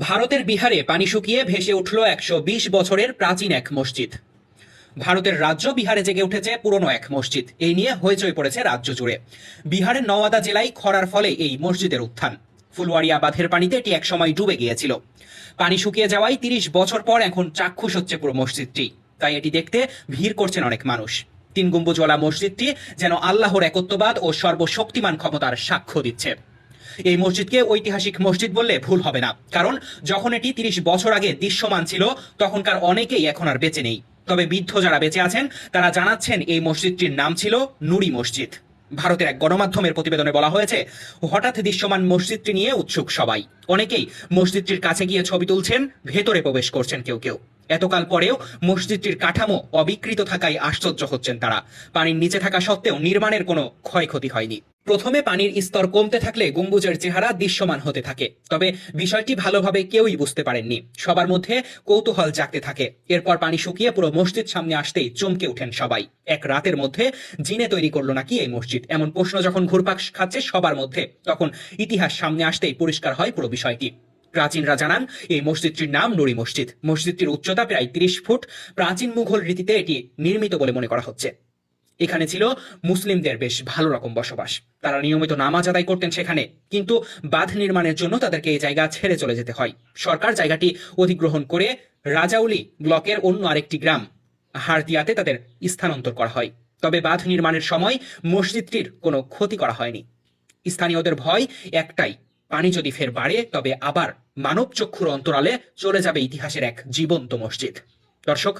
ভারতের বিহারে পানি শুকিয়ে ভেসে উঠল একশো বিশ বছরের প্রাচীন এক মসজিদ। ভারতের রাজ্য বিহারে জেগে উঠেছে পুরনো এক মসজিদ। এই নিয়ে হইচই পড়েছে রাজ্য জুড়ে। বিহারের নওয়াদা জেলায় খরার ফলে এই মসজিদের উত্থান। ফুলওয়ারিয়া বাঁধের পানিতে এটি একসময় ডুবে গিয়েছিল। পানি শুকিয়ে যাওয়ায় তিরিশ বছর পর এখন চাক্ষুষ হচ্ছে পুরো মসজিদটি। তাই এটি দেখতে ভিড় করছেন অনেক মানুষ। তিন গম্বুজওয়ালা মসজিদটি যেন আল্লাহর একত্ববাদ ও সর্বশক্তিমান ক্ষমতার সাক্ষ্য দিচ্ছে। এই মসজিদকে ঐতিহাসিক মসজিদ বললে ভুল হবে না। কারণ যখন এটি তিরিশ বছর আগে দৃশ্যমান ছিল, তখনকার অনেকেই এখন আর বেঁচে নেই। তবে বৃদ্ধ যারা বেঁচে আছেন, তারা জানাচ্ছেন এই মসজিদটির নাম ছিল নুরি মসজিদ। ভারতের এক গণমাধ্যমের প্রতিবেদনে বলা হয়েছে, হঠাৎ দৃশ্যমান মসজিদটি নিয়ে উৎসুক সবাই। অনেকেই মসজিদটির কাছে গিয়ে ছবি তুলছেন, ভেতরে প্রবেশ করছেন কেউ কেউ। এতকাল পরেও মসজিদটির কাঠামো অবিকৃত থাকায় আশ্চর্য হচ্ছেন তারা। পানির নিচে থাকা সত্ত্বেও নির্মাণের কোনো ক্ষয়ক্ষতি হয়নি। প্রথমে পানির স্তর কমতে থাকলে গম্বুজের চেহারা দৃশ্যমান হতে থাকে, তবে বিষয়টি ভালোভাবে কেউই বুঝতে পারেননি। সবার মধ্যে কৌতূহল জাগতে থাকে। এরপর পানি শুকিয়ে পুরো মসজিদ সামনে আসতেই চমকে উঠেন সবাই। এক রাতের মধ্যে জিনে তৈরি করল নাকি এই মসজিদ? এমন প্রশ্ন যখন ঘুরপাক খাচ্ছে সবার মধ্যে, তখন ইতিহাস সামনে আসতেই পরিষ্কার হয় পুরো বিষয়টি। প্রাচীনরা জানান, এই মসজিদটির নাম নুরি মসজিদ। মসজিদটির উচ্চতা প্রায় তিরিশ ফুট। প্রাচীন মুঘল রীতিতে এটি নির্মিত বলে মনে করা হচ্ছে। এখানে ছিল মুসলিমদের বেশ ভালো রকম বসবাস। তারা নিয়মিত নামাজ আদায় করতেন সেখানে, কিন্তু বাঁধ নির্মাণের জন্য তাদেরকে এই জায়গা ছেড়ে চলে যেতে হয়। সরকার জায়গাটি অধিগ্রহণ করে রাজাউলি ব্লকের অন্য আরেকটি গ্রাম, হারদিয়াতে তাদের স্থানান্তর করা হয়। তবে বাঁধ নির্মাণের সময় মসজিদটির কোনো ক্ষতি করা হয়নি। স্থানীয়দের ভয় একটাই, পানি যদি ফের বাড়ে, তবে আবার মানব চক্ষুর অন্তরালে চলে যাবে ইতিহাসের এক জীবন্ত মসজিদ। দর্শক